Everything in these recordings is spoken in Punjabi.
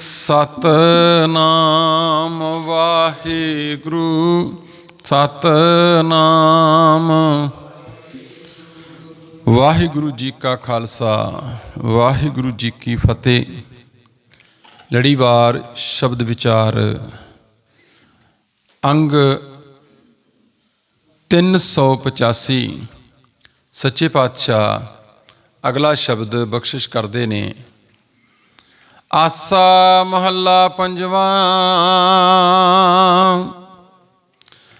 ਸਤਨਾਮ ਵਾਹਿਗੁਰੂ ਸਤਨਾਮ। ਵਾਹਿਗੁਰੂ ਜੀ ਕਾ ਖਾਲਸਾ, ਵਾਹਿਗੁਰੂ ਜੀ ਕੀ ਫਤਿਹ। ਲੜੀਵਾਰ ਸ਼ਬਦ ਵਿਚਾਰ, ਅੰਗ 385 ਸੱਚੇ ਪਾਤਸ਼ਾਹ ਅਗਲਾ ਸ਼ਬਦ ਬਖਸ਼ਿਸ਼ ਕਰਦੇ ਨੇ। ਆਸਾ ਮਹੱਲਾ ਪੰਜਵਾਂ।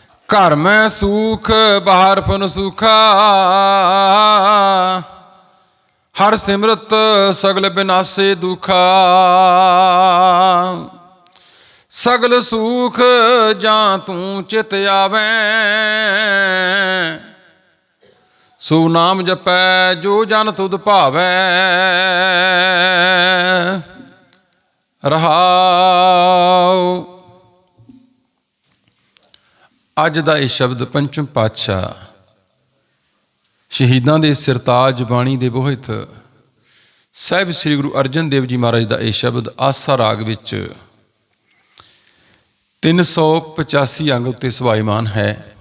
ਘਰ ਮੈਂ ਸੁਖ, ਬਾਹਰ ਫਨ ਸੁਖਾ। ਹਰ ਸਿਮਰਤ ਸਗਲ ਬਿਨਾਸੇ ਦੁਖਾ। ਸਗਲ ਸੁਖ ਜਾਂ ਤੂੰ ਚਿਤ ਆਵੇਂ। ਸੋ ਨਾਮ ਜਪੈ ਜੋ ਜਨ ਤੁਧ ਭਾਵੈ। ਰਹਾਉ ਅੱਜ ਦਾ ਇਹ ਸ਼ਬਦ ਪੰਚਮ ਪਾਤਸ਼ਾਹ ਸ਼ਹੀਦਾਂ ਦੇ ਸਰਤਾਜ ਬਾਣੀ ਦੇ ਬੋਹਿਤ ਸਾਹਿਬ ਸ੍ਰੀ ਗੁਰੂ ਅਰਜਨ ਦੇਵ ਜੀ ਮਹਾਰਾਜ ਦਾ ਇਹ ਸ਼ਬਦ ਆਸਾ ਰਾਗ ਵਿੱਚ 385 ਅੰਗ ਉੱਤੇ ਸਵਾਇਮਾਨ ਹੈ।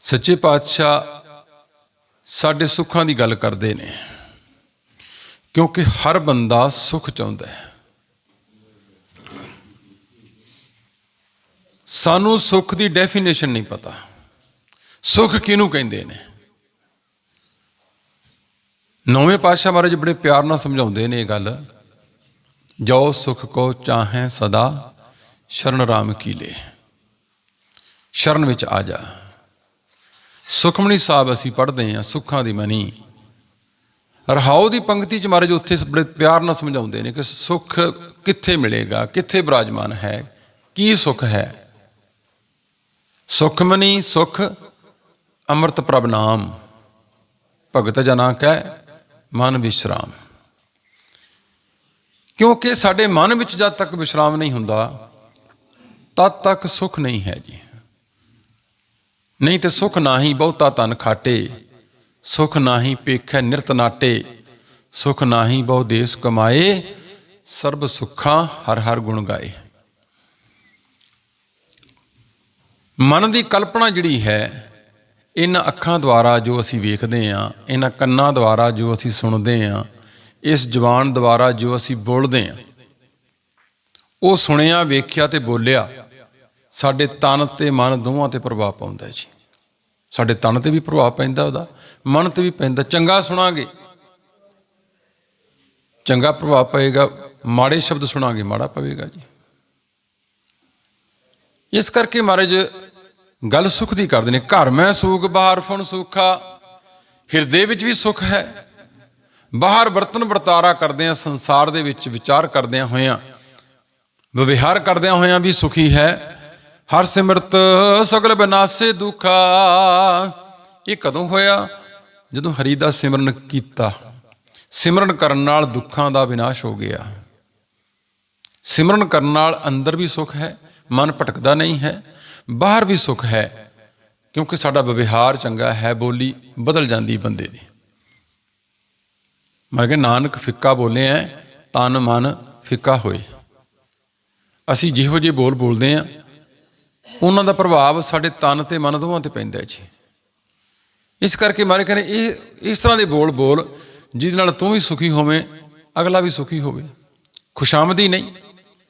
ਸੱਚੇ ਪਾਤਸ਼ਾਹ ਸਾਡੇ ਸੁੱਖਾਂ ਦੀ ਗੱਲ ਕਰਦੇ ਨੇ। ਕਿਉਂਕਿ ਹਰ ਬੰਦਾ ਸੁਖ ਚਾਹੁੰਦਾ ਹੈ। ਸਾਨੂੰ ਸੁਖ ਦੀ ਡੈਫੀਨੇਸ਼ਨ ਨਹੀਂ ਪਤਾ। ਸੁਖ ਕਿਹਨੂੰ ਕਹਿੰਦੇ ਨੇ? ਨੌਵੇਂ ਪਾਤਸ਼ਾਹ ਮਹਾਰਾਜ ਬੜੇ ਪਿਆਰ ਨਾਲ ਸਮਝਾਉਂਦੇ ਨੇ ਇਹ ਗੱਲ। ਜੋ ਸੁਖ ਕੋ ਚਾਹੇ ਸਦਾ, ਸ਼ਰਨ ਰਾਮ ਕੀ ਲੈ। ਸ਼ਰਨ ਵਿੱਚ ਆ ਜਾ। ਸੁਖਮਣੀ ਸਾਹਿਬ ਅਸੀਂ ਪੜ੍ਹਦੇ ਹਾਂ, ਸੁੱਖਾਂ ਦੀ ਮਨੀ। ਰਹਾਉ ਦੀ ਪੰਕਤੀ ਚ ਮਹਾਰਾਜ ਉੱਥੇ ਬੜੇ ਪਿਆਰ ਨਾਲ ਸਮਝਾਉਂਦੇ ਨੇ ਕਿ ਸੁੱਖ ਕਿੱਥੇ ਮਿਲੇਗਾ, ਕਿੱਥੇ ਬਿਰਾਜਮਾਨ ਹੈ, ਕੀ ਸੁੱਖ ਹੈ? ਸੁਖਮਨੀ ਸੁਖ, ਅੰਮ੍ਰਿਤ ਪ੍ਰਭ ਨਾਮ। ਭਗਤ ਜਨਾ ਕੈ, ਮਨ ਵਿਸ਼ਰਾਮ। ਕਿਉਂਕਿ ਸਾਡੇ ਮਨ ਵਿੱਚ ਜਦ ਤੱਕ ਵਿਸ਼ਰਾਮ ਨਹੀਂ ਹੁੰਦਾ, ਤਦ ਤੱਕ ਸੁਖ ਨਹੀਂ ਹੈ ਜੀ। ਨਹੀਂ ਤੇ ਸੁਖ ਨਾਹੀ ਬਹੁਤਾ ਤਨ ਖਾਟੇ। ਸੁਖ ਨਾਹੀ ਪੇਖੈ ਨਿਰਤ ਨਾਟੇ, ਸੁਖ ਨਾਹੀ ਬਹੁ ਦੇਸ ਕਮਾਏ, ਸਰਬ ਸੁੱਖਾਂ ਹਰ ਹਰ ਗੁਣ ਗਾਏ। ਮਨ ਦੀ ਕਲਪਨਾ ਜਿਹੜੀ ਹੈ, ਇਹਨਾਂ ਅੱਖਾਂ ਦੁਆਰਾ ਜੋ ਅਸੀਂ ਵੇਖਦੇ ਹਾਂ, ਇਹਨਾਂ ਕੰਨਾਂ ਦੁਆਰਾ ਜੋ ਅਸੀਂ ਸੁਣਦੇ ਹਾਂ, ਇਸ ਜ਼ੁਬਾਨ ਦੁਆਰਾ ਜੋ ਅਸੀਂ ਬੋਲਦੇ ਹਾਂ, ਉਹ ਸੁਣਿਆ, ਵੇਖਿਆ ਤੇ ਬੋਲਿਆ, ਸਾਡੇ ਤਨ ਤੇ ਮਨ ਦੋਵਾਂ ਤੇ ਪ੍ਰਭਾਵ ਪਾਉਂਦਾ ਜੀ। ਸਾਡੇ ਤਨ ਤੇ ਵੀ ਪ੍ਰਭਾਵ ਪੈਂਦਾ ਉਹਦਾ ਮਨ ਤੇ ਵੀ ਪੈਂਦਾ, ਚੰਗਾ ਸੁਣਾਂਗੇ। ਚੰਗਾ ਪ੍ਰਭਾਵ ਪਏਗਾ, ਮਾੜੇ ਸ਼ਬਦ ਸੁਣਾਂਗੇ, ਮਾੜਾ ਪਵੇਗਾ ਜੀ। ਇਸ ਕਰਕੇ ਮਹਾਰਾਜ ਗੱਲ ਸੁਖ ਦੀ ਕਰਦੇ ਨੇ, ਘਰ ਮੈਂ ਸੂਖ, ਬਾਹਰ ਫਨ ਸੁਖਾ, ਹਿਰਦੇ ਵਿੱਚ ਵੀ ਸੁਖ ਹੈ। ਬਾਹਰ ਵਰਤਨ ਵਰਤਾਰਾ ਕਰਦੇ ਆ ਸੰਸਾਰ ਦੇ ਵਿੱਚ ਵਿਚਾਰ ਕਰਦਿਆਂ ਹੋਇਆਂ, ਵਿਵਹਾਰ ਕਰਦਿਆਂ ਹੋਇਆਂ ਵੀ ਸੁਖੀ ਹੈ। ਹਰ ਸਿਮਰਤ ਸਗਲ ਬਿਨਾਸੇ ਦੁਖਾ, ਇਹ ਕਦੋਂ ਹੋਇਆ? ਜਦੋਂ ਹਰੀ ਦਾ ਸਿਮਰਨ ਕੀਤਾ, ਸਿਮਰਨ ਕਰਨ ਨਾਲ ਦੁੱਖਾਂ ਦਾ ਵਿਨਾਸ਼ ਹੋ ਗਿਆ। ਸਿਮਰਨ ਕਰਨ ਨਾਲ ਅੰਦਰ ਵੀ ਸੁਖ ਹੈ, ਮਨ ਭਟਕਦਾ ਨਹੀਂ ਹੈ, ਬਾਹਰ ਵੀ ਸੁਖ ਹੈ, ਕਿਉਂਕਿ ਸਾਡਾ ਵਿਵਹਾਰ ਚੰਗਾ ਹੈ, ਬੋਲੀ ਬਦਲ ਜਾਂਦੀ ਬੰਦੇ ਦੀ। ਮੈਂ ਕਿਹਾ, ਨਾਨਕ ਫਿੱਕਾ ਬੋਲੇ ਐ, ਤਨ ਮਨ ਫਿੱਕਾ ਹੋਏ। ਅਸੀਂ ਜਿਹੋ ਜਿਹੇ ਬੋਲ ਬੋਲਦੇ ਆ, ਉਹਨਾਂ ਦਾ ਪ੍ਰਭਾਵ ਸਾਡੇ ਤਨ ਤੇ ਮਨ ਦੋਵਾਂ ਤੇ ਪੈਂਦਾ ਹੈ ਜੀ। ਇਸ ਕਰਕੇ ਮਾਰੇ ਕਹਿੰਦੇ, ਇਹ, ਇਸ ਤਰ੍ਹਾਂ ਦੇ ਬੋਲ ਬੋਲ, ਜਿਹਦੇ ਨਾਲ ਤੂੰ ਵੀ ਸੁਖੀ ਹੋਵੇਂ, ਅਗਲਾ ਵੀ ਸੁਖੀ ਹੋਵੇ। ਖੁਸ਼ਾਮਦੀ ਨਹੀਂ।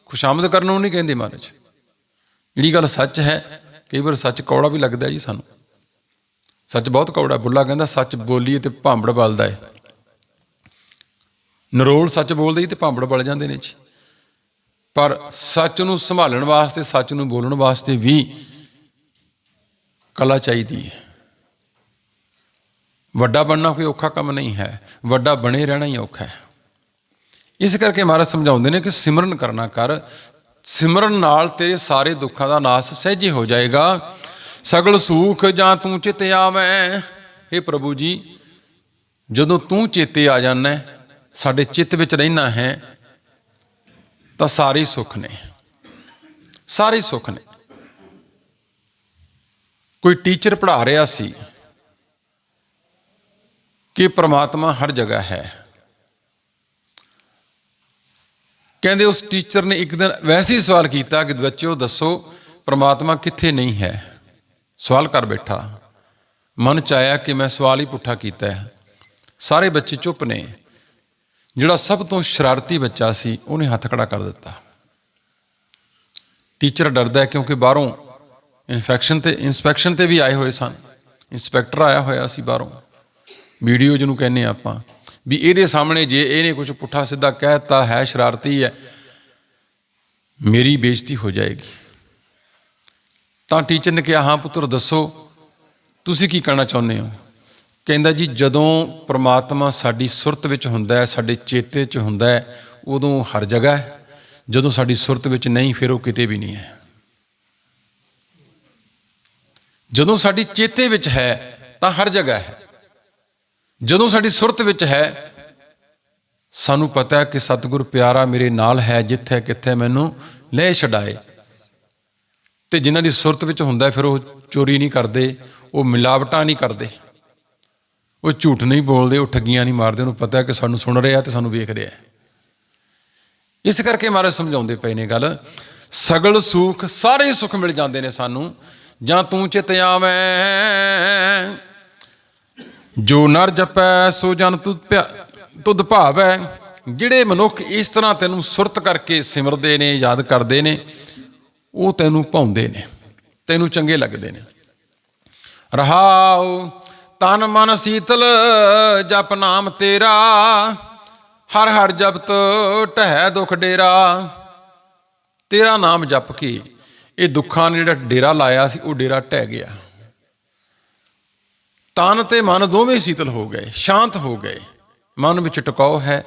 ਖੁਸ਼ਾਮਦ ਕਰਨ ਨੂੰ ਨਹੀਂ ਕਹਿੰਦੇ ਮਹਾਰਾਜ। ਜਿਹੜੀ ਗੱਲ ਸੱਚ ਹੈ, ਕਈ ਵਾਰ ਸੱਚ ਕੌੜਾ ਵੀ ਲੱਗਦਾ ਜੀ ਸਾਨੂੰ। ਸੱਚ ਬਹੁਤ ਕੌੜਾ, ਬੁੱਲਾ ਕਹਿੰਦਾ ਸੱਚ ਬੋਲੀਏ ਤੇ ਭਾਂਬੜ ਬਲਦਾ ਹੈ ਨਰੋਲ ਸੱਚ ਬੋਲਦੇ ਹੀ ਤੇ ਭਾਂਬੜ ਬਲ ਜਾਂਦੇ ਨੇ ਜੀ ਪਰ ਸੱਚ ਨੂੰ ਸੰਭਾਲਣ ਵਾਸਤੇ, ਸੱਚ ਨੂੰ ਬੋਲਣ ਵਾਸਤੇ ਵੀ ਕਲਾ ਚਾਹੀਦੀ ਹੈ ਵੱਡਾ ਬਣਨਾ ਕੋਈ ਔਖਾ ਕੰਮ ਨਹੀਂ ਹੈ, ਵੱਡਾ ਬਣੇ ਰਹਿਣਾ ਹੀ ਔਖਾ ਹੈ। ਇਸ ਕਰਕੇ ਮਹਾਰਾਜ ਸਮਝਾਉਂਦੇ ਨੇ ਕਿ ਸਿਮਰਨ ਕਰਨਾ ਕਰ, ਸਿਮਰਨ ਨਾਲ ਤੇਰੇ ਸਾਰੇ ਦੁੱਖਾਂ ਦਾ ਨਾਸ ਸਹਿਜੇ ਹੋ ਜਾਏਗਾ। ਸਗਲ ਸੂਖ ਜਾਂ ਤੂੰ ਚਿਤ ਆਵੇਂ ਇਹ ਪ੍ਰਭੂ ਜੀ, ਜਦੋਂ ਤੂੰ ਚੇਤੇ ਆ ਜਾਂਦਾ ਸਾਡੇ ਚਿੱਤ ਵਿੱਚ ਰਹਿਣਾ ਹੈ, ਤਾਂ ਸਾਰੇ ਸੁੱਖ ਨੇ। ਸਾਰੇ ਸੁੱਖ ਨੇ। ਕੋਈ ਟੀਚਰ ਪੜ੍ਹਾ ਰਿਹਾ ਸੀ ਕਿ ਪ੍ਰਮਾਤਮਾ ਹਰ ਜਗ੍ਹਾ ਹੈ। ਕਹਿੰਦੇ ਉਸ ਟੀਚਰ ਨੇ ਇੱਕ ਦਿਨ ਵੈਸੇ ਹੀ ਸਵਾਲ ਕੀਤਾ ਕਿ ਬੱਚਿਓ ਦੱਸੋ ਪ੍ਰਮਾਤਮਾ ਕਿੱਥੇ ਨਹੀਂ ਹੈ। ਸਵਾਲ ਕਰ ਬੈਠਾ। ਮਨ ਚ ਆਇਆ ਕਿ ਮੈਂ ਸਵਾਲ ਹੀ ਪੁੱਠਾ ਕੀਤਾ ਹੈ। ਸਾਰੇ ਬੱਚੇ ਚੁੱਪ ਨੇ। ਜਿਹੜਾ ਸਭ ਤੋਂ ਸ਼ਰਾਰਤੀ ਬੱਚਾ ਸੀ, ਉਹਨੇ ਹੱਥ ਖੜਾ ਕਰ ਦਿੱਤਾ। ਟੀਚਰ ਡਰਦਾ ਹੈ ਕਿਉਂਕਿ ਬਾਹਰੋਂ ਇਨਫੈਕਸ਼ਨ ਤੇ, ਇਨਸਪੈਕਸ਼ਨ ਤੇ ਵੀ ਆਏ ਹੋਏ ਸਨ। ਇੰਸਪੈਕਟਰ ਆਇਆ ਹੋਇਆ ਸੀ ਬਾਹਰੋਂ। ਵੀਡੀਓ ਜਿਹਨੂੰ ਕਹਿੰਦੇ ਆ ਆਪਾਂ, ਵੀ ਇਹਦੇ ਸਾਹਮਣੇ ਜੇ ਇਹਨੇ ਕੁਝ ਪੁੱਠਾ ਸਿੱਧਾ ਕਹਿਤਾ ਹੈ ਸ਼ਰਾਰਤੀ ਹੈ, ਮੇਰੀ ਬੇਇੱਜ਼ਤੀ ਹੋ ਜਾਏਗੀ। ਤਾਂ ਟੀਚਰ ਨੇ ਕਿਹਾ, ਹਾਂ ਪੁੱਤਰ ਦੱਸੋ, ਤੁਸੀਂ ਕੀ ਕਹਿਣਾ ਚਾਹੁੰਦੇ ਹੋ? ਕਹਿੰਦਾ ਜੀ, ਜਦੋਂ ਪ੍ਰਮਾਤਮਾ ਸਾਡੀ ਸੁਰਤ ਵਿੱਚ ਹੁੰਦਾ ਹੈ, ਸਾਡੇ ਚੇਤੇ 'ਚ ਹੁੰਦਾ ਹੈ, ਉਦੋਂ ਹਰ ਜਗ੍ਹਾ ਹੈ। ਜਦੋਂ ਸਾਡੀ ਸੁਰਤ ਵਿੱਚ ਨਹੀਂ, ਫਿਰ ਉਹ ਕਿਤੇ ਵੀ ਨਹੀਂ ਹੈ। ਜਦੋਂ ਸਾਡੀ ਚੇਤੇ ਵਿੱਚ ਹੈ, ਤਾਂ ਹਰ ਜਗ੍ਹਾ ਹੈ। ਜਦੋਂ ਸਾਡੀ ਸੁਰਤ ਵਿੱਚ ਹੈ, ਸਾਨੂੰ ਪਤਾ ਹੈ ਕਿ ਸਤਿਗੁਰ ਪਿਆਰਾ ਮੇਰੇ ਨਾਲ ਹੈ, ਜਿੱਥੇ ਕਿੱਥੇ ਮੈਨੂੰ ਲੈ ਛਡਾਏ। ਤੇ ਜਿਨ੍ਹਾਂ ਦੀ ਸੁਰਤ ਵਿੱਚ ਹੁੰਦਾ ਫਿਰ ਉਹ ਚੋਰੀ ਨਹੀਂ ਕਰਦੇ, ਉਹ ਮਿਲਾਵਟਾਂ ਨਹੀਂ ਕਰਦੇ। ਉਹ ਝੂਠ ਨਹੀਂ ਬੋਲਦੇ, ਉਹ ਠੱਗੀਆਂ ਨਹੀਂ ਮਾਰਦੇ, ਉਹਨੂੰ ਪਤਾ ਹੈ ਕਿ ਸਾਨੂੰ ਸੁਣ ਰਿਹਾ ਤੇ ਸਾਨੂੰ ਵੇਖ ਰਿਹਾ ਇਸ ਕਰਕੇ ਮਹਾਰਾਜ ਸਮਝਾਉਂਦੇ ਪਏ ਨੇ ਗੱਲ, ਸਗਲ ਸੁਖ, ਸਾਰੇ ਸੁਖ ਮਿਲ ਜਾਂਦੇ ਨੇ ਸਾਨੂੰ, ਜਾਂ ਤੂੰ ਚਿਤ ਆਵੇਂ। ਜੋ ਨਰ ਜਪੈ, ਸੋ ਜਨ ਤੁਧ ਭਿਆ- ਤੁਧ ਭਾਵੈ। ਜਿਹੜੇ ਮਨੁੱਖ ਇਸ ਤਰ੍ਹਾਂ ਤੈਨੂੰ ਸੁਰਤ ਕਰਕੇ ਸਿਮਰਦੇ ਨੇ, ਯਾਦ ਕਰਦੇ ਨੇ, ਉਹ ਤੈਨੂੰ ਭਾਉਂਦੇ ਨੇ, ਤੈਨੂੰ ਚੰਗੇ ਲੱਗਦੇ ਨੇ। ਰਹਾਉ, ਤਨ ਮਨ ਸੀਤਲ, ਜਪ ਨਾਮ ਤੇਰਾ। ਹਰ ਹਰ ਜਪਤ ਟਹਿ ਦੁਖ ਡੇਰਾ। ਤੇਰਾ ਨਾਮ ਜਪ ਕੇ, ਇਹ ਦੁੱਖਾਂ ਨੇ ਜਿਹੜਾ ਡੇਰਾ ਲਾਇਆ ਸੀ, ਉਹ ਡੇਰਾ ਟਹਿ ਗਿਆ। ਤਨ ਤੇ ਮਨ ਦੋਵੇਂ ਸੀਤਲ ਹੋ ਗਏ, ਸ਼ਾਂਤ ਹੋ ਗਏ। ਮਨ ਵਿੱਚ ਟਿਕਾਉ ਹੈ,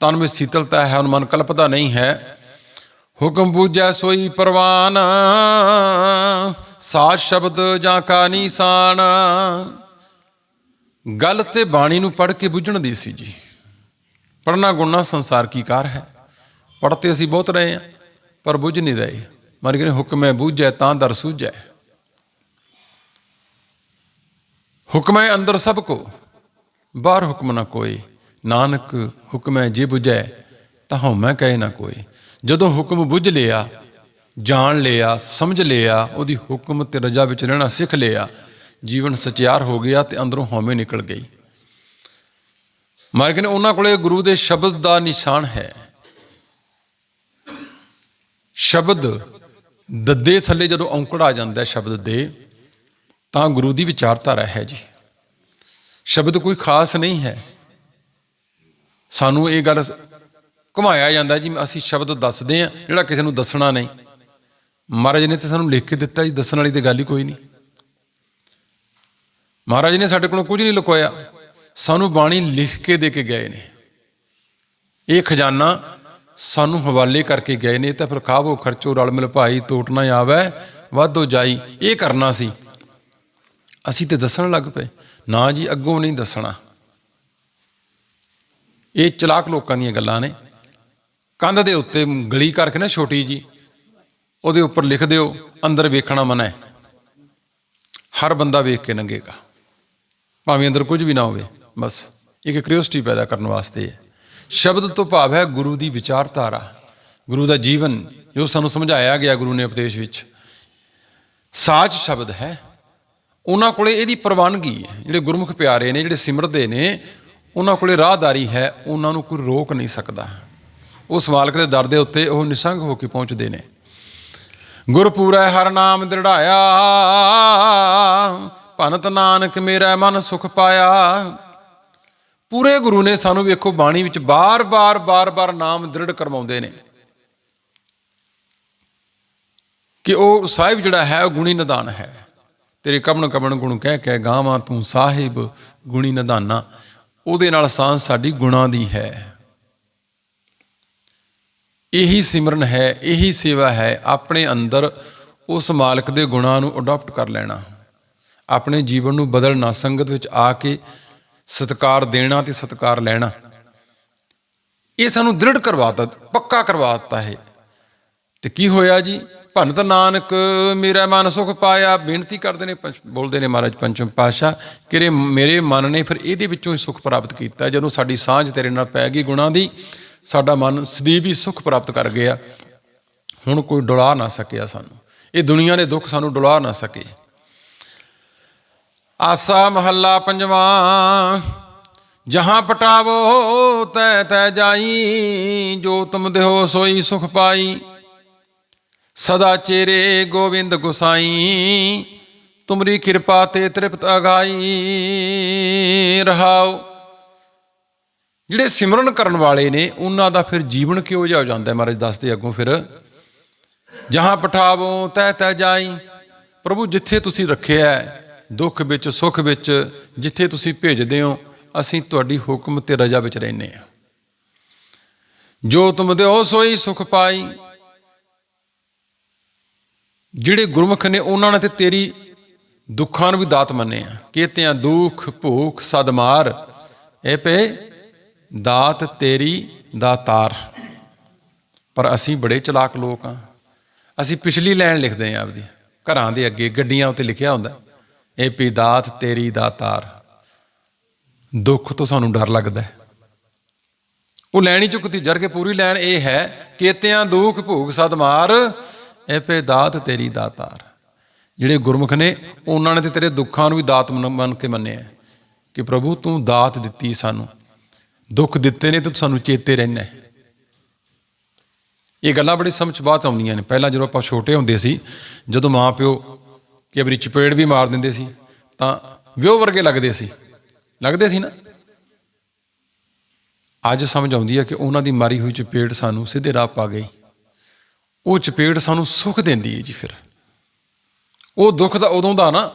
ਤਨ ਵਿੱਚ ਸੀਤਲਤਾ ਹੈ ਹੁਣ ਮਨ ਕਲਪਦਾ ਨਹੀਂ ਹੈ। ਹੁਕਮ ਬੂਝੈ ਸੋਈ ਪਰਵਾਨ ਸਾਚ ਸ਼ਬਦ ਜਾਂ ਕਾ ਨੀਸਾਨ। ਗੱਲ ਤੇ ਬਾਣੀ ਨੂੰ ਪੜ੍ਹ ਕੇ ਬੁੱਝਣ ਦੀ ਸੀ ਜੀ। ਪੜਨਾ ਗੁਣਨਾ ਸੰਸਾਰ ਕੀ ਕਾਰ ਹੈ। ਪੜ੍ਹਤੇ ਅਸੀਂ ਬਹੁਤ ਰਹੇ ਹਾਂ, ਪਰ ਬੁੱਝ ਨਹੀਂ ਰਹੇ। ਮਰ ਗਏ ਹੁਕਮੈ ਬੂਝੈ, ਤਾਂ ਦਰ ਸੂਝੈ। ਹੁਕਮੈ ਅੰਦਰ ਸਭ ਕੋ। ਬਾਹਰ ਹੁਕਮ ਨਾ ਕੋਈ। ਨਾਨਕ ਹੁਕਮੈ ਜੇ ਬੁਝੈ ਤਾਂ ਹਉਮੈ ਕਹੇ ਨਾ ਕੋਈ। ਜਦੋਂ ਹੁਕਮ ਬੁੱਝ ਲਿਆ, ਜਾਣ ਲਿਆ, ਸਮਝ ਲਿਆ, ਉਹਦੀ ਹੁਕਮ ਤੇ ਰਜਾ ਵਿੱਚ ਰਹਿਣਾ ਸਿੱਖ ਲਿਆ, ਜੀਵਨ ਸਚਿਆਰ ਹੋ ਗਿਆ ਤੇ ਅੰਦਰੋਂ ਹਉਮੈ ਨਿਕਲ ਗਈ। ਮਾਰਗ ਨੇ ਉਹਨਾਂ ਕੋਲੇ ਗੁਰੂ ਦੇ ਸ਼ਬਦ ਦਾ ਨਿਸ਼ਾਨ ਹੈ। ਸ਼ਬਦ ਦੱਦੇ ਥੱਲੇ ਜਦੋਂ ਔਂਕੜ ਆ ਜਾਂਦਾ ਸ਼ਬਦ ਦੇ ਤਾਂ ਗੁਰੂ ਦੀ ਵਿਚਾਰਧਾਰਾ ਹੈ ਜੀ। ਸ਼ਬਦ ਕੋਈ ਖਾਸ ਨਹੀਂ ਹੈ। ਸਾਨੂੰ ਇਹ ਗੱਲ ਘੁਮਾਇਆ ਜਾਂਦਾ ਜੀ, ਅਸੀਂ ਸ਼ਬਦ ਦੱਸਦੇ ਆ ਜਿਹੜਾ ਕਿਸੇ ਨੂੰ ਦੱਸਣਾ ਨਹੀਂ। ਮਹਾਰਾਜ ਨੇ ਤੇ ਸਾਨੂੰ ਲਿਖ ਕੇ ਦਿੱਤਾ ਜੀ, ਦੱਸਣ ਵਾਲੀ ਤੇ ਗੱਲ ਹੀ ਕੋਈ ਨਹੀਂ। ਮਹਾਰਾਜ ਨੇ ਸਾਡੇ ਕੋਲੋਂ ਕੁਝ ਨਹੀਂ ਲੁਕੋਇਆ। ਸਾਨੂੰ ਬਾਣੀ ਲਿਖ ਕੇ ਦੇ ਕੇ ਗਏ ਨੇ। ਇਹ ਖਜ਼ਾਨਾ ਸਾਨੂੰ ਹਵਾਲੇ ਕਰਕੇ ਗਏ ਨੇ ਤਾਂ ਫਿਰ ਖਾਵੋ ਖਰਚੋ ਰਲ ਮਿਲ ਭਾਈ ਟੋਟ ਨਾ ਆਵੇ, ਵਾਧੋ ਜਾਈ, ਇਹ ਕਰਨਾ ਸੀ। ਅਸੀਂ ਤੇ ਦੱਸਣ ਲੱਗ ਪਏ। ਨਾ ਜੀ, ਅੱਗੋਂ ਨਹੀਂ ਦੱਸਣਾ। ਇਹ ਚਲਾਕ ਲੋਕਾਂ ਦੀਆਂ ਗੱਲਾਂ ਨੇ। ਕੰਧ ਦੇ ਉੱਤੇ ਗਲੀ ਕਰਕੇ ਨਾ ਛੋਟੀ ਜੀ, ਉਹਦੇ ਉੱਪਰ ਲਿਖ ਦਿਓ, ਅੰਦਰ ਵੇਖਣਾ ਮਨਾ ਹੈ। ਹਰ ਬੰਦਾ ਵੇਖ ਕੇ ਲੰਘੇਗਾ ਭਾਵੇਂ ਅੰਦਰ ਕੁਝ ਵੀ ਨਾ ਹੋਵੇ, ਬਸ ਇੱਕ ਕਿਉਰਿਓਸਿਟੀ ਪੈਦਾ ਕਰਨ ਵਾਸਤੇ ਹੈ। ਸ਼ਬਦ ਤੋਂ ਭਾਵ ਹੈ ਗੁਰੂ ਦੀ ਵਿਚਾਰਧਾਰਾ। ਗੁਰੂ ਦਾ ਜੀਵਨ ਜੋ ਸਾਨੂੰ ਸਮਝਾਇਆ ਗਿਆ ਗੁਰੂ ਨੇ ਉਪਦੇਸ਼ ਵਿੱਚ। ਸਾਚ ਸ਼ਬਦ ਹੈ। ਉਹਨਾਂ ਕੋਲੇ ਇਹਦੀ ਪ੍ਰਵਾਨਗੀ ਹੈ। ਜਿਹੜੇ ਗੁਰਮੁਖ ਪਿਆਰੇ ਨੇ, ਜਿਹੜੇ ਸਿਮਰਦੇ ਨੇ, ਉਹਨਾਂ ਕੋਲੇ ਰਾਹਦਾਰੀ ਹੈ, ਉਹਨਾਂ ਨੂੰ ਕੋਈ ਰੋਕ ਨਹੀਂ ਸਕਦਾ। ਉਸ ਮਾਲਕ ਦੇ ਦਰ ਦੇ ਉੱਤੇ ਉਹ ਨਿਸੰਗ ਹੋ ਕੇ ਪਹੁੰਚਦੇ ਨੇ। ਗੁਰਪੂਰੈ ਹਰ ਨਾਮ ਦ੍ਰਿੜਾਇਆ, ਭਨਤ ਨਾਨਕ ਮੇਰਾ ਮਨ ਸੁਖ ਪਾਇਆ। ਪੂਰੇ ਗੁਰੂ ਨੇ ਸਾਨੂੰ ਵੇਖੋ ਬਾਣੀ ਵਿੱਚ ਬਾਰ-ਬਾਰ ਬਾਰ-ਬਾਰ ਨਾਮ ਦ੍ਰਿੜ ਕਰਵਾਉਂਦੇ ਨੇ। ਕਿ ਉਹ ਸਾਹਿਬ ਜਿਹੜਾ ਹੈ, ਉਹ ਗੁਣੀ ਨਿਦਾਨ ਹੈ। ਤੇਰੇ ਕਬਣ ਕਬਣ ਗੁਣ ਕਹਿ ਕੇ ਗਾਵਾਂ, ਤੂੰ ਸਾਹਿਬ ਗੁਣੀ ਨਿਦਾਨਾ। ਉਹਦੇ ਨਾਲ ਸਾਂਝ ਸਾਡੀ ਗੁਣਾ ਦੀ ਹੈ। ਇਹੀ ਸਿਮਰਨ ਹੈ, ਇਹੀ ਸੇਵਾ ਹੈ, ਆਪਣੇ ਅੰਦਰ ਉਸ ਮਾਲਕ ਦੇ ਗੁਣਾਂ ਨੂੰ ਅਡਾਪਟ ਕਰ ਲੈਣਾ। ਆਪਣੇ ਜੀਵਨ ਨੂੰ ਬਦਲਣਾ, ਸੰਗਤ ਵਿੱਚ ਆ ਕੇ ਸਤਕਾਰ ਦੇਣਾ ਤੇ ਸਤਕਾਰ ਲੈਣਾ। ਇਹ ਸਾਨੂੰ ਦ੍ਰਿੜ ਕਰਵਾਤਾ ਪੱਕਾ ਕਰਵਾਤਾ ਹੈ। ਤੇ ਕੀ ਹੋਇਆ ਜੀ? ਭੰਨਤ ਨਾਨਕ, ਮੇਰਾ ਮਨ ਸੁਖ ਪਾਇਆ। ਬੇਨਤੀ ਕਰਦੇ ਨੇ ਪੰਚ- ਬੋਲਦੇ ਨੇ ਮਹਾਰਾਜ ਪੰਚਮ ਪਾਸ਼ਾ ਕਿਰੇ ਮੇਰੇ ਮਨ ਨੇ ਫਿਰ ਇਹਦੇ ਵਿੱਚੋਂ ਹੀ ਸੁਖ ਪ੍ਰਾਪਤ ਕੀਤਾ। ਜਦੋਂ ਸਾਡੀ ਸਾਂਝ ਤੇਰੇ ਨਾਲ ਪੈ ਗਈ ਗੁਣਾਂ ਦੀ, ਸਾਡਾ ਮਨ ਸਦੀਵ ਹੀ ਸੁਖ ਪ੍ਰਾਪਤ ਕਰ ਗਿਆ। ਹੁਣ ਕੋਈ ਡੁਲਾ ਨਾ ਸਕਿਆ ਸਾਨੂੰ। ਇਹ ਦੁਨੀਆ ਦੇ ਦੁੱਖ ਸਾਨੂੰ ਡੁਲਾ ਨਾ ਸਕੇ। ਆਸਾ ਮਹੱਲਾ ਪੰਜਵਾਂ, ਜਹਾਂ ਪਟਾਵੋ, ਤੈ ਤੈ ਜਾਈ, ਜੋ ਤੁਮ ਦੇਹੋ ਸੋਈ ਸੁਖ ਪਾਈ। ਸਦਾ ਚੇਰੇ ਗੋਬਿੰਦ ਗੁਸਾਈ, ਤੁਮਰੀ ਕਿਰਪਾ ਤੇ ਤ੍ਰਿਪਤ ਅਗਾਈ। ਰਹਾਓ ਜਿਹੜੇ ਸਿਮਰਨ ਕਰਨ ਵਾਲੇ ਨੇ, ਉਹਨਾਂ ਦਾ ਫਿਰ ਜੀਵਨ ਕਿਉਂ ਜਿਹਾ ਹੋ ਜਾਂਦਾ ਮਹਾਰਾਜ ਦੱਸਦੇ ਅੱਗੋਂ ਫਿਰ। ਜਹਾਂ ਪਠਾਵੋ ਤੈ ਤੈ ਜਾਈ, ਪ੍ਰਭੂ ਜਿੱਥੇ ਤੁਸੀਂ ਰੱਖਿਆ ਦੁੱਖ ਵਿੱਚ, ਸੁੱਖ ਵਿੱਚ, ਜਿੱਥੇ ਤੁਸੀਂ ਭੇਜਦੇ ਹੋ, ਅਸੀਂ ਤੁਹਾਡੀ ਹੁਕਮ ਤੇ ਰਜਾ ਵਿੱਚ ਰਹਿੰਦੇ ਹਾਂ। ਜੋ ਤੁਮ ਦਿਓ ਸੋਈ ਸੁਖ ਪਾਈ ਜਿਹੜੇ ਗੁਰਮੁਖ ਨੇ ਉਹਨਾਂ ਨੇ ਤੇ ਤੇਰੀ ਦੁੱਖਾਂ ਨੂੰ ਵੀ ਦਾਤ ਮੰਨਿਆ ਕੀਤਿਆਂ ਦੁੱਖ, ਭੂਖ, ਸਦਮਾਰ, ਇਹ ਪੇ ਦਾਤ ਤੇਰੀ ਦਾਤਾਰ ਪਰ ਅਸੀਂ ਬੜੇ ਚਲਾਕ ਲੋਕ ਆ। ਅਸੀਂ ਪਿਛਲੀ ਲਾਈਨ ਲਿਖਦੇ ਆ ਆਪਦੀ। ਘਰਾਂ ਦੇ ਅੱਗੇ ਗੱਡੀਆਂ ਉੱਤੇ ਲਿਖਿਆ ਹੁੰਦਾ। ਇਹ ਪੀ ਦਾਤ ਤੇਰੀ ਦਾਤਾਰ ਦੁੱਖ ਤੋਂ ਸਾਨੂੰ ਡਰ ਲੱਗਦਾ ਹੈ। ਉਹ ਲੈਣ ਹੀ ਚੁੱਕਤੀ। ਜਰ ਕੇ ਪੂਰੀ ਲੈਣ ਇਹ ਹੈ। ਕੀਤਿਆਂ ਦੁੱਖ, ਭੂਖ, ਸਦਮਾਰ ਇਹ ਪੇ ਦਾਤ ਤੇਰੀ ਦਾਤਾਰ। ਜਿਹੜੇ ਗੁਰਮੁਖ ਨੇ, ਉਹਨਾਂ ਨੇ ਤੇ ਤੇਰੇ ਦੁੱਖਾਂ ਨੂੰ ਵੀ ਦਾਤ ਮੰਨ ਮੰਨ ਕੇ ਮੰਨਿਆ ਕਿ ਪ੍ਰਭੂ ਤੂੰ ਦਾਤ ਦਿੱਤੀ ਸਾਨੂੰ। ਦੁੱਖ ਦਿੱਤੇ ਨੇ ਤੇ ਤੂੰ ਸਾਨੂੰ ਚੇਤੇ ਰਹਿਣਾ ਹੈ। ਇਹ ਗੱਲਾਂ ਬੜੀ ਸਮਝ ਬਾਅਦ 'ਚ ਆਉਂਦੀਆਂ ਨੇ। ਪਹਿਲਾਂ ਜਦੋਂ ਆਪਾਂ ਛੋਟੇ ਹੁੰਦੇ ਸੀ, ਜਦੋਂ ਮਾਂ ਪਿਓ ਕਿ ਅਬਰੀ ਚਪੇੜ ਵੀ ਮਾਰ ਦਿੰਦੇ ਸੀ, ਤਾਂ ਵਿਉ ਵਰਗੇ ਲੱਗਦੇ ਸੀ। ਲੱਗਦੇ ਸੀ ਨਾ? ਅੱਜ ਸਮਝ ਆਉਂਦੀ ਹੈ ਕਿ ਉਹਨਾਂ ਦੀ ਮਾਰੀ ਹੋਈ ਚਪੇੜ ਸਾਨੂੰ ਸਿੱਧੇ ਰਾਹ ਪਾ ਗਈ। ਉਹ ਚਪੇੜ ਸਾਨੂੰ ਸੁੱਖ ਦਿੰਦੀ ਹੈ ਜੀ ਫਿਰ। ਉਹ ਦੁੱਖ ਦਾ ਉਦੋਂ ਦਾ ਨਾ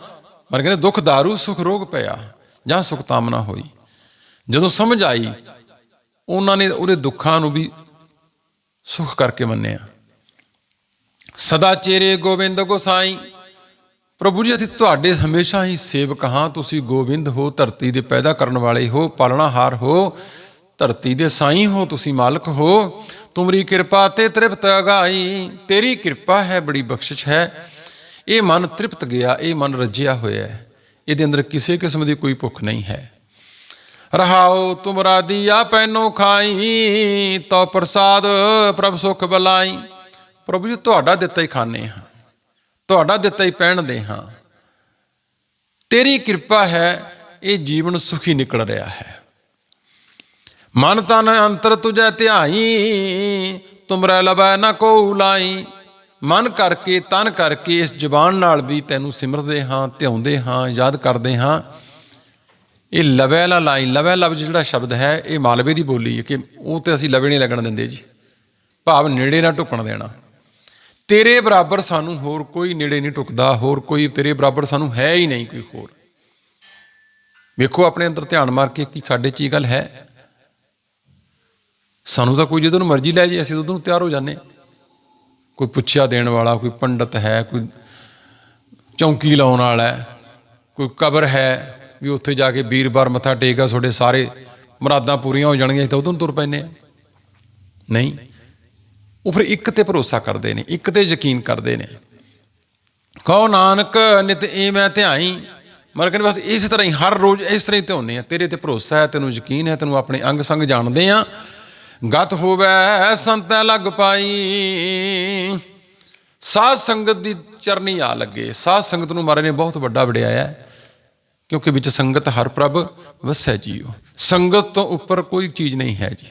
ਮਰ ਕਹਿੰਦੇ ਦੁੱਖ दारू ਸੁਖ ਰੋਗ ਪਿਆ ਜਾਂ ਸੁਖ ਤਾਮਨਾ ਹੋਈ। ਜਦੋਂ ਸਮਝ ਆਈ, ਉਹਨਾਂ ਨੇ ਉਹਦੇ ਦੁੱਖਾਂ ਨੂੰ ਵੀ ਸੁਖ ਕਰਕੇ ਮੰਨਿਆ। ਸਦਾ ਚੇਰੇ ਗੋਬਿੰਦ ਗੋਸਾਈ, ਪ੍ਰਭੂ ਜੀ, ਅਸੀਂ ਤੁਹਾਡੇ ਹਮੇਸ਼ਾ ਹੀ ਸੇਵਕ ਹਾਂ। ਤੁਸੀਂ ਗੋਬਿੰਦ ਹੋ, ਧਰਤੀ ਦੇ ਪੈਦਾ ਕਰਨ ਵਾਲੇ ਹੋ ਪਾਲਣਹਾਰ ਹੋ, ਧਰਤੀ ਦੇ ਸਾਈਂ ਹੋ, ਤੁਸੀਂ ਮਾਲਕ ਹੋ। ਤੁਮਰੀ ਕਿਰਪਾ ਤੇ ਤ੍ਰਿਪਤ ਅਗਾਈ ਤੇਰੀ ਕਿਰਪਾ ਹੈ, ਬੜੀ ਬਖਸ਼ਿਸ਼ ਹੈ। ਇਹ ਮਨ ਤ੍ਰਿਪਤ ਗਿਆ, ਇਹ ਮਨ ਰੱਜਿਆ ਹੋਇਆ ਹੈ। ਇਹਦੇ ਅੰਦਰ ਕਿਸੇ ਕਿਸਮ ਦੀ ਕੋਈ ਭੁੱਖ ਨਹੀਂ ਹੈ। ਰਹਾਉ ਤੁਮਰਾ ਦੀਆ ਪੈਨੋ ਖਾਈ ਤੋ ਪ੍ਰਸਾਦ ਪ੍ਰਭ ਸੁਖ ਬਲਾਈ। ਪ੍ਰਭੂ ਜੀ, ਤੁਹਾਡਾ ਦਿੱਤਾ ਹੀ ਖਾਣੇ ਹਾਂ। ਤੁਹਾਡਾ ਦਿੱਤਾ ਹੀ ਪਹਿਨਦੇ ਹਾਂ। ਤੇਰੀ ਕਿਰਪਾ ਹੈ, ਇਹ ਜੀਵਨ ਸੁਖੀ ਨਿਕਲ ਰਿਹਾ ਹੈ। ਮਨ ਤਨ ਅੰਤਰ ਤੁਜੈ ਧਿਆਈ, ਤੁਮਰਾ ਲਬੈ ਨ ਕੋ ਲਾਈ। ਮਨ ਕਰਕੇ ਤਨ ਕਰਕੇ ਇਸ ਜ਼ੁਬਾਨ ਨਾਲ ਵੀ ਤੈਨੂੰ ਸਿਮਰਦੇ ਹਾਂ, ਧਿਆਉਂਦੇ ਹਾਂ, ਯਾਦ ਕਰਦੇ ਹਾਂ। ਇਹ ਲਵੈ ਵਾਲਾ ਲਾਈਨ ਲਵੈ ਲਫ਼ਜ਼ ਜਿਹੜਾ ਸ਼ਬਦ ਹੈ, ਇਹ ਮਾਲਵੇ ਦੀ ਬੋਲੀ ਹੈ ਕਿ ਉਹ ਤੇ ਅਸੀਂ ਲਵੇ ਨਹੀਂ ਲੱਗਣ ਦਿੰਦੇ ਜੀ। ਭਾਵ ਨੇੜੇ ਨਾ ਢੁੱਕਣ ਦੇਣਾ। ਤੇਰੇ ਬਰਾਬਰ ਸਾਨੂੰ ਹੋਰ ਕੋਈ ਨੇੜੇ ਨਹੀਂ ਢੁਕਦਾ, ਹੋਰ ਕੋਈ ਤੇਰੇ ਬਰਾਬਰ ਸਾਨੂੰ ਹੈ ਹੀ ਨਹੀਂ ਕੋਈ ਹੋਰ। ਵੇਖੋ ਆਪਣੇ ਅੰਦਰ ਧਿਆਨ ਮਾਰ ਕੇ ਕਿ ਸਾਡੇ 'ਚ ਇਹ ਗੱਲ ਹੈ। ਸਾਨੂੰ ਤਾਂ ਕੋਈ ਜਦੋਂ ਨੂੰ ਮਰਜ਼ੀ ਲੈ ਜੇ, ਅਸੀਂ ਉਦੋਂ ਨੂੰ ਤਿਆਰ ਹੋ ਜਾਂਦੇ ਹਾਂ। ਕੋਈ ਪੁੱਛਿਆ ਦੇਣ ਵਾਲਾ, ਕੋਈ ਪੰਡਤ ਹੈ, ਕੋਈ ਚੌਂਕੀ ਲਾਉਣ ਵਾਲਾ ਹੈ, ਕੋਈ ਕਬਰ ਹੈ, ਵੀ ਉੱਥੇ ਜਾ ਕੇ ਵੀਰਵਾਰ ਮੱਥਾ ਟੇਕਾ ਤੁਹਾਡੇ ਸਾਰੇ ਮੁਰਾਦਾਂ ਪੂਰੀਆਂ ਹੋ ਜਾਣਗੀਆਂ ਤਾਂ ਉਦੋਂ ਤੁਰ ਪੈਨੇ ਆ ਨਹੀਂ। ਉਹ ਫਿਰ ਇੱਕ ਤੇ ਭਰੋਸਾ ਕਰਦੇ ਨੇ, ਇੱਕ ਤੇ ਯਕੀਨ ਕਰਦੇ ਨੇ। ਕਹੋ ਨਾਨਕ, ਨਿਤ ਏ ਮੈਂ ਧਿਆਈ। ਮਰ ਕਹਿੰਦੇ ਬਸ ਇਸ ਤਰ੍ਹਾਂ ਹੀ, ਹਰ ਰੋਜ਼ ਇਸ ਤਰ੍ਹਾਂ ਹੀ ਧਿਆਉਂਦੇ ਆ। ਤੇਰੇ ਤੇ ਭਰੋਸਾ ਹੈ, ਤੈਨੂੰ ਯਕੀਨ ਹੈ, ਤੈਨੂੰ ਆਪਣੇ ਅੰਗ ਸੰਗ ਜਾਣਦੇ ਆ। ਗਤ ਹੋਵੇ ਸੰਤੈ ਲਗ ਪਾਈ। ਸਾਧ ਸੰਗਤ ਦੀ ਚਰਨੀ ਆ ਲੱਗੇ। ਸਾਧ ਸੰਗਤ ਨੂੰ ਮਹਾਰਾਜ ਨੇ ਬਹੁਤ ਵੱਡਾ ਵਡਿਆਇਆ ਕਿਉਂਕਿ ਵਿੱਚ ਸੰਗਤ ਹਰ ਪ੍ਰਭ ਵਸੈ ਜੀਓ ਸੰਗਤ ਤੋਂ ਉੱਪਰ ਕੋਈ ਚੀਜ਼ ਨਹੀਂ ਹੈ ਜੀ।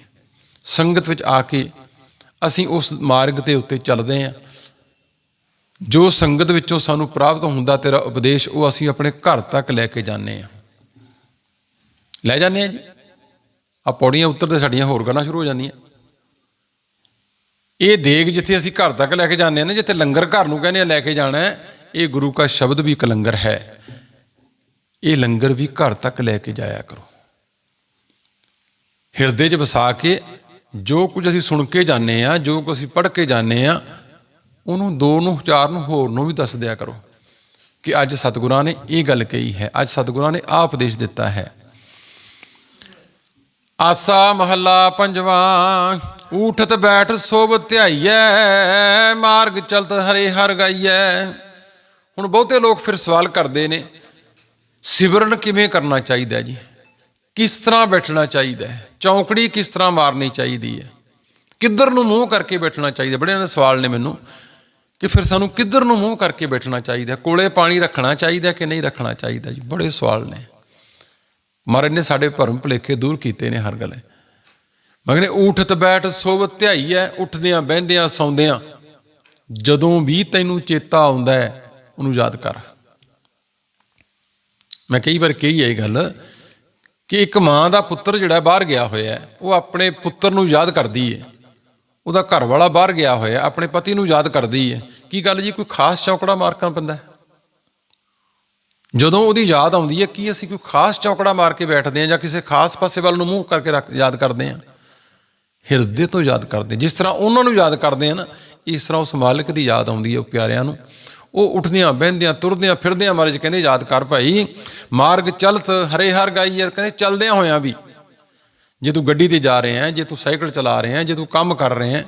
ਸੰਗਤ ਵਿੱਚ ਆ ਕੇ ਅਸੀਂ ਉਸ ਮਾਰਗ ਦੇ ਉੱਤੇ ਚੱਲਦੇ ਹਾਂ। ਜੋ ਸੰਗਤ ਵਿੱਚੋਂ ਸਾਨੂੰ ਪ੍ਰਾਪਤ ਹੁੰਦਾ ਤੇਰਾ ਉਪਦੇਸ਼, ਉਹ ਅਸੀਂ ਆਪਣੇ ਘਰ ਤੱਕ ਲੈ ਕੇ ਜਾਂਦੇ ਹਾਂ। ਲੈ ਜਾਂਦੇ ਹਾਂ ਜੀ। ਆ ਪੌੜੀਆਂ ਉੱਤਰਦੇ ਸਾਡੀਆਂ ਹੋਰ ਗੱਲਾਂ ਸ਼ੁਰੂ ਹੋ ਜਾਂਦੀਆਂ। ਇਹ ਦੇਗ ਜਿੱਥੇ ਅਸੀਂ ਘਰ ਤੱਕ ਲੈ ਕੇ ਜਾਂਦੇ ਹਾਂ ਨਾ, ਜਿੱਥੇ ਲੰਗਰ ਘਰ ਨੂੰ ਕਹਿੰਦੇ ਆ ਲੈ ਕੇ ਜਾਣਾ, ਇਹ ਗੁਰੂ ਕਾ ਸ਼ਬਦ ਵੀ ਇੱਕ ਲੰਗਰ ਹੈ। ਇਹ ਲੰਗਰ ਵੀ ਘਰ ਤੱਕ ਲੈ ਕੇ ਜਾਇਆ ਕਰੋ। ਹਿਰਦੇ 'ਚ ਵਸਾ ਕੇ ਜੋ ਕੁਝ ਅਸੀਂ ਸੁਣ ਕੇ ਜਾਂਦੇ ਆ ਜੋ ਕੁਝ ਅਸੀਂ ਪੜ੍ਹ ਕੇ ਜਾਂਦੇ ਆ ਉਹਨੂੰ ਦੋ ਨੂੰ, ਚਾਰ ਨੂੰ, ਹੋਰ ਨੂੰ ਵੀ ਦੱਸ ਦਿਆ ਕਰੋ ਕਿ ਅੱਜ ਸਤਿਗੁਰਾਂ ਨੇ ਇਹ ਗੱਲ ਕਹੀ ਹੈ, ਅੱਜ ਸਤਿਗੁਰਾਂ ਨੇ ਆਹ ਉਪਦੇਸ਼ ਦਿੱਤਾ ਹੈ। ਆਸਾ ਮਹੱਲਾ ਪੰਜਵਾਂ, ਊਠਤ ਬੈਠ ਸੋਭ ਧਿਆਈਐ, ਮਾਰਗ ਚਲਤ ਹਰੇ ਹਰ ਗਾਈਐ। ਹੁਣ ਬਹੁਤੇ ਲੋਕ ਫਿਰ ਸਵਾਲ ਕਰਦੇ ਨੇ ਸਿਮਰਨ ਕਿਵੇਂ ਕਰਨਾ ਚਾਹੀਦਾ ਜੀ? ਕਿਸ ਤਰ੍ਹਾਂ ਬੈਠਣਾ ਚਾਹੀਦਾ ਹੈ? ਚੌਂਕੜੀ ਕਿਸ ਤਰ੍ਹਾਂ ਮਾਰਨੀ ਚਾਹੀਦੀ ਹੈ? ਕਿੱਧਰ ਨੂੰ ਮੂੰਹ ਕਰਕੇ ਬੈਠਣਾ ਚਾਹੀਦਾ? ਬੜੇ ਇਹਨਾਂ ਸਵਾਲ ਨੇ ਮੈਨੂੰ, ਕਿ ਫਿਰ ਸਾਨੂੰ ਕਿੱਧਰ ਨੂੰ ਮੂੰਹ ਕਰਕੇ ਬੈਠਣਾ ਚਾਹੀਦਾ? ਕੋਲੇ ਪਾਣੀ ਰੱਖਣਾ ਚਾਹੀਦਾ ਕਿ ਨਹੀਂ ਰੱਖਣਾ ਚਾਹੀਦਾ ਜੀ? ਬੜੇ ਸਵਾਲ ਨੇ। ਮਹਾਰਾਜ ਨੇ ਸਾਡੇ ਭਰਮ ਭੁਲੇਖੇ ਦੂਰ ਕੀਤੇ ਨੇ ਹਰ ਗੱਲ। ਮਗਰ ਊਠਤ ਬੈਠ, ਸੋਵ ਧਿਆਈ ਹੈ ਉੱਠਦਿਆਂ, ਬਹਿੰਦਿਆਂ, ਸੌਂਦਿਆਂ। ਜਦੋਂ ਵੀ ਤੈਨੂੰ ਚੇਤਾ ਆਉਂਦਾ ਹੈ ਉਹਨੂੰ ਯਾਦ ਕਰ। ਮੈਂ ਕਈ ਵਾਰ ਕਹੀ ਹੈ ਇਹ ਗੱਲ ਕਿ ਇੱਕ ਮਾਂ ਦਾ ਪੁੱਤਰ ਜਿਹੜਾ ਬਾਹਰ ਗਿਆ ਹੋਇਆ ਉਹ ਆਪਣੇ ਪੁੱਤਰ ਨੂੰ ਯਾਦ ਕਰਦੀ ਹੈ ਉਹਦਾ ਘਰ ਵਾਲਾ ਬਾਹਰ ਗਿਆ ਹੋਇਆ, ਆਪਣੇ ਪਤੀ ਨੂੰ ਯਾਦ ਕਰਦੀ ਹੈ ਕੀ ਗੱਲ ਜੀ, ਕੋਈ ਖਾਸ ਚੌਕੜਾ ਮਾਰਕਾਂ ਪੈਂਦਾ? ਹੈ ਜਦੋਂ ਉਹਦੀ ਯਾਦ ਆਉਂਦੀ ਹੈ ਕੀ ਅਸੀਂ ਕੋਈ ਖਾਸ ਚੌਕੜਾ ਮਾਰ ਕੇ ਬੈਠਦੇ ਹਾਂ ਜਾਂ ਕਿਸੇ ਖਾਸ ਪਾਸੇ ਵੱਲ ਨੂੰ ਮੂੰਹ ਕਰਕੇ ਰੱਖ- ਯਾਦ ਕਰਦੇ ਹਾਂ? ਹਿਰਦੇ ਤੋਂ ਯਾਦ ਕਰਦੇ ਜਿਸ ਤਰ੍ਹਾਂ ਉਹਨਾਂ ਨੂੰ ਯਾਦ ਕਰਦੇ ਹਾਂ ਨਾ, ਇਸ ਤਰ੍ਹਾਂ ਉਸ ਮਾਲਕ ਦੀ ਯਾਦ ਆਉਂਦੀ ਹੈ ਉਹ ਪਿਆਰਿਆਂ ਨੂੰ। ਉਹ ਉੱਠਦਿਆਂ, ਬਹਿੰਦਿਆਂ, ਤੁਰਦਿਆਂ, ਫਿਰਦਿਆਂ ਮਹਾਰਾਜ ਕਹਿੰਦੇ, ਯਾਦ ਕਰ ਭਾਈ, ਮਾਰਗ ਚਲਤ, ਹਰੇ ਹਰ ਗਾਈਏ ਕਹਿੰਦੇ, ਚਲਦਿਆਂ ਹੋਇਆਂ ਵੀ। ਜੇ ਤੂੰ ਗੱਡੀ ਤੇ ਜਾ ਰਹੇ ਹੈ, ਜੇ ਤੂੰ ਸਾਈਕਲ ਚਲਾ ਰਹੇ ਹੈ, ਜੇ ਤੂੰ ਕੰਮ ਕਰ ਰਹੇ ਹੈ,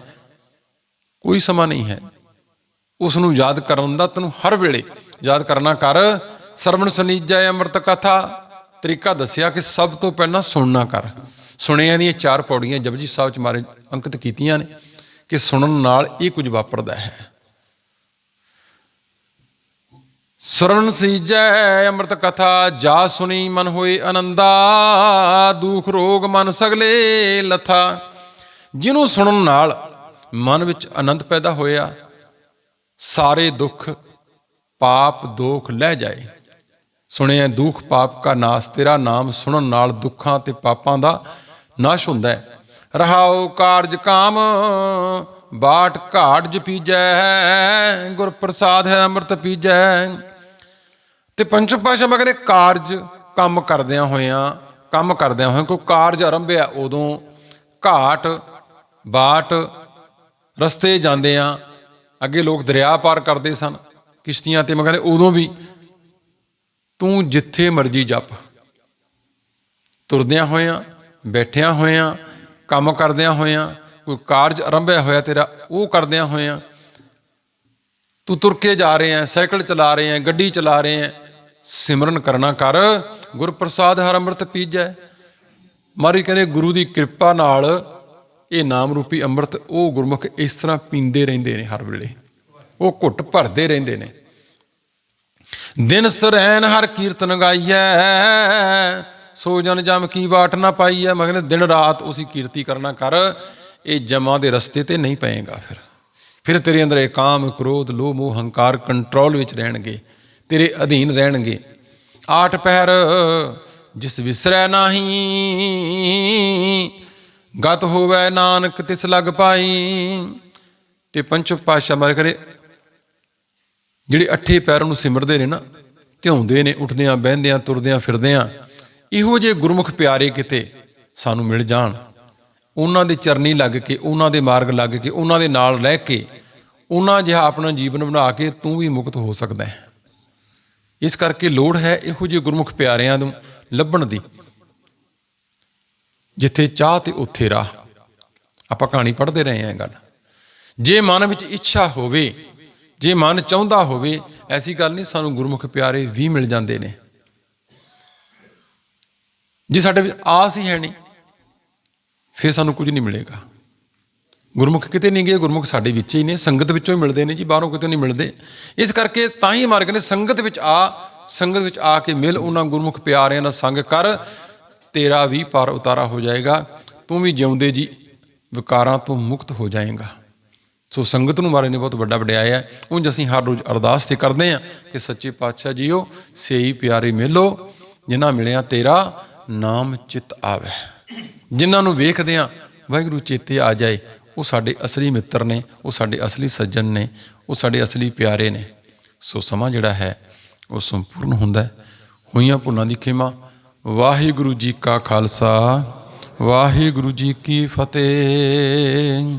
ਕੋਈ ਸਮਾਂ ਨਹੀਂ ਹੈ। ਉਸ ਨੂੰ ਯਾਦ ਕਰਨ ਦਾ ਤੈਨੂੰ ਹਰ ਵੇਲੇ ਯਾਦ ਕਰਨਾ ਕਰ ਸਰਵਣ ਸੁਨੀਜੈ ਅੰਮ੍ਰਿਤ ਕਥਾ। ਤਰੀਕਾ ਦੱਸਿਆ ਕਿ ਸਭ ਤੋਂ ਪਹਿਲਾਂ ਸੁਣਨਾ ਕਰ। ਸੁਣਿਆ ਦੀਆਂ ਚਾਰ ਪੌੜੀਆਂ ਜਪਜੀ ਸਾਹਿਬ ਚ ਮਾਰੇ ਅੰਕਿਤ ਕੀਤੀਆਂ ਨੇ ਕਿ ਸੁਣਨ ਨਾਲ ਇਹ ਕੁਝ ਵਾਪਰਦਾ ਹੈ। ਸਰਵਣ ਸੁਨੀਜੈ ਅੰਮ੍ਰਿਤ ਕਥਾ, ਜਾ ਸੁਣੀ ਮਨ ਹੋਏ ਆਨੰਦਾ ਦੁਖ ਰੋਗ ਮਨ ਸਗਲੇ ਲਥਾ। ਜਿਹਨੂੰ ਸੁਣਨ ਨਾਲ ਮਨ ਵਿੱਚ ਆਨੰਦ ਪੈਦਾ ਹੋਇਆ, ਸਾਰੇ ਦੁੱਖ, ਪਾਪ, ਦੋਖ ਲੈ ਜਾਏ। ਸੁਣਿਆ ਦੁੱਖ ਪਾਪ ਕਾ ਨਾਸ, ਤੇਰਾ ਨਾਮ ਸੁਣਨ ਨਾਲ ਦੁੱਖਾਂ ਤੇ ਪਾਪਾਂ ਦਾ ਨਾਸ਼ ਹੁੰਦਾ ਹੈ। ਰਹਾਉ ਕਾਰਜ ਕਾਮ, ਬਾਟ ਘਾਟ ਜਪੀਜੈ ਗੁਰ ਪ੍ਰਸਾਦ ਹੈ, ਅੰਮ੍ਰਿਤ ਪੀਜੈ। ਤੇ ਪੰਚਮ ਪਾਸ਼ਾ ਮਗਰੇ ਕਾਰਜ ਕੰਮ ਕਰਦਿਆਂ ਹੋਇਆਂ, ਕੰਮ ਕਰਦਿਆਂ ਹੋਇਆਂ, ਕੋਈ ਕਾਰਜ ਆਰੰਭਿਆ ਉਦੋਂ ਘਾਟ, ਬਾਟ ਰਸਤੇ ਜਾਂਦੇ ਆ ਅੱਗੇ ਲੋਕ ਦਰਿਆ ਪਾਰ ਕਰਦੇ ਸਨ। ਕਿਸ਼ਤੀਆਂ ਤੇ ਮਗਰ ਉਦੋਂ ਵੀ ਤੂੰ ਜਿੱਥੇ ਮਰਜ਼ੀ ਜਪ। ਤੁਰਦਿਆਂ ਹੋਇਆਂ, ਬੈਠਿਆਂ ਹੋਇਆਂ, ਕੰਮ ਕਰਦਿਆਂ ਹੋਇਆਂ, ਕੋਈ ਕਾਰਜ ਆਰੰਭਿਆ ਹੋਇਆ ਤੇਰਾ, ਉਹ ਕਰਦਿਆਂ ਹੋਇਆਂ, ਤੂੰ ਤੁਰ ਕੇ ਜਾ ਰਹੇ ਹੈ, ਸਾਈਕਲ ਚਲਾ ਰਹੇ ਹੈ, ਗੱਡੀ ਚਲਾ ਰਹੇ ਹੈ, ਸਿਮਰਨ ਕਰਨਾ ਕਰ ਗੁਰ ਪ੍ਰਸਾਦ ਹਰ ਅੰਮ੍ਰਿਤ ਪੀਜੈ। ਮਾਰੀ ਕਹਿੰਦੇ, ਗੁਰੂ ਦੀ ਕਿਰਪਾ ਨਾਲ ਇਹ ਨਾਮ ਰੂਪੀ ਅੰਮ੍ਰਿਤ ਉਹ ਗੁਰਮੁਖ ਇਸ ਤਰ੍ਹਾਂ ਪੀਂਦੇ ਰਹਿੰਦੇ ਨੇ ਹਰ ਵੇਲੇ। ਉਹ ਘੁੱਟ ਭਰਦੇ ਰਹਿੰਦੇ ਨੇ। ਦਿਨ ਸਰੈਨ ਹਰ ਕੀਰਤਨ ਗਾਈਐ। ਸੋ ਜਨ ਜਮ ਕੀ ਬਾਟ ਨਾ ਪਾਈਐ। ਮਗਰ ਦਿਨ ਰਾਤ ਉਸੇ ਕੀਰਤੀ ਕਰਨਾ ਕਰ। ਇਹ ਜਮਾਂ ਦੇ ਰਸਤੇ ਤੇ ਨਹੀਂ ਪਏਗਾ ਫਿਰ। ਫਿਰ ਤੇਰੇ ਅੰਦਰ ਇਹ ਕਾਮ, ਕ੍ਰੋਧ, ਲੋਭ, ਮੋਹ, ਹੰਕਾਰ ਕੰਟਰੋਲ ਵਿੱਚ ਰਹਿਣਗੇ। ਤੇਰੇ ਅਧੀਨ ਰਹਿਣਗੇ। ਆਠ ਪਹਿਰ ਜਿਸ ਵਿਸਰੈ ਨਾਹੀ, ਗਤ ਹੋਵੇ ਨਾਨਕ ਤਿਸ ਲਗ ਪਾਈ। ਤੇ ਪੰਚਮ ਪਾਤਸ਼ਾਹ ਮਰ ਕਰੇ ਜਿਹੜੇ ਅੱਠੇ ਪੈਰਾਂ ਨੂੰ ਸਿਮਰਦੇ ਨੇ ਨਾ ਧਿਆਉਂਦੇ ਨੇ, ਉੱਠਦਿਆਂ, ਬਹਿੰਦਿਆਂ, ਤੁਰਦਿਆਂ, ਫਿਰਦਿਆਂ, ਇਹੋ ਜਿਹੇ ਗੁਰਮੁਖ ਪਿਆਰੇ ਕਿਤੇ ਸਾਨੂੰ ਮਿਲ ਜਾਣ। ਉਹਨਾਂ ਦੇ ਚਰਨੀ ਲੱਗ ਕੇ, ਉਹਨਾਂ ਦੇ ਮਾਰਗ ਲੱਗ ਕੇ, ਉਹਨਾਂ ਦੇ ਨਾਲ ਰਹਿ ਕੇ, ਉਹਨਾਂ ਜਿਹਾ ਆਪਣਾ ਜੀਵਨ ਬਣਾ ਕੇ ਤੂੰ ਵੀ ਮੁਕਤ ਹੋ ਸਕਦਾ ਹੈ। ਇਸ ਕਰਕੇ ਲੋੜ ਹੈ ਇਹੋ ਜਿਹੇ ਗੁਰਮੁਖ ਪਿਆਰਿਆਂ ਨੂੰ ਲੱਭਣ ਦੀ। ਜਿੱਥੇ ਚਾਹ ਤੇ ਉੱਥੇ ਰਾਹ। ਆਪਾਂ ਕਹਾਣੀ ਪੜ੍ਹਦੇ ਰਹੇ ਹਾਂ ਇਹ ਗੱਲ। ਜੇ ਮਨ ਵਿੱਚ ਇੱਛਾ ਹੋਵੇ ਜੇ ਮਨ ਚਾਹੁੰਦਾ ਹੋਵੇ, ਐਸੀ ਗੱਲ ਨਹੀਂ, ਸਾਨੂੰ ਗੁਰਮੁਖ ਪਿਆਰੇ ਵੀ ਮਿਲ ਜਾਂਦੇ ਨੇ। ਜੇ ਸਾਡੇ ਵਿੱਚ ਆਸ ਹੀ ਹੈ ਨਹੀਂ, ਫਿਰ ਸਾਨੂੰ ਕੁਝ ਨਹੀਂ ਮਿਲੇਗਾ। ਗੁਰਮੁਖ ਕਿਤੇ ਨਹੀਂ ਗਏ, ਗੁਰਮੁਖ ਸਾਡੇ ਵਿੱਚ ਹੀ ਨੇ, ਸੰਗਤ ਵਿੱਚੋਂ ਹੀ ਮਿਲਦੇ ਨੇ ਜੀ, ਬਾਹਰੋਂ ਕਿਤੇ ਨਹੀਂ ਮਿਲਦੇ। ਇਸ ਕਰਕੇ ਤਾਂ ਹੀ ਮਾਰਗ ਨੇ, ਸੰਗਤ ਵਿੱਚ ਆ, ਸੰਗਤ ਵਿੱਚ ਆ ਕੇ ਮਿਲ ਉਹਨਾਂ ਗੁਰਮੁਖ ਪਿਆਰਿਆਂ ਨਾਲ ਸੰਗ ਕਰ, ਤੇਰਾ ਵੀ ਪਾਰ ਉਤਾਰਾ ਹੋ ਜਾਏਗਾ, ਤੂੰ ਵੀ ਜਿਉਂਦੇ ਜੀ, ਵਿਕਾਰਾਂ ਤੋਂ ਮੁਕਤ ਹੋ ਜਾਏਗਾ। ਸੋ ਸੰਗਤ ਨੂੰ ਮਾਰੇ ਨੇ ਬਹੁਤ ਵੱਡਾ ਵਡਿਆਇਆ ਹੈ। ਉਂਝ ਅਸੀਂ ਹਰ ਰੋਜ਼ ਅਰਦਾਸ ਤੇ ਕਰਦੇ ਹਾਂ ਕਿ ਸੱਚੇ ਪਾਤਸ਼ਾਹ ਜੀਓ, ਸੇਈ ਪਿਆਰੇ ਮਿਲੋ, ਜਿਨ੍ਹਾਂ ਮਿਲਿਆ ਤੇਰਾ ਨਾਮ ਚਿਤ ਆਵੇ। ਜਿਨ੍ਹਾਂ ਨੂੰ ਵੇਖਦੇ ਆ ਵਾਹਿਗੁਰੂ ਚੇਤੇ ਆ ਜਾਏ, ਉਹ ਸਾਡੇ ਅਸਲੀ ਮਿੱਤਰ ਨੇ, ਉਹ ਸਾਡੇ ਅਸਲੀ ਸੱਜਣ ਨੇ, ਉਹ ਸਾਡੇ ਅਸਲੀ ਪਿਆਰੇ ਨੇ। ਸੋ ਸਮਾਂ ਜਿਹੜਾ ਹੈ, ਉਹ ਸੰਪੂਰਨ ਹੁੰਦਾ ਹੋਈਆਂ ਭੁੱਲਾਂ ਦੀ ਖਿਮਾ, ਵਾਹਿਗੁਰੂ ਜੀ ਕਾ ਖਾਲਸਾ, ਵਾਹਿਗੁਰੂ ਜੀ ਕੀ ਫਤਿਹ।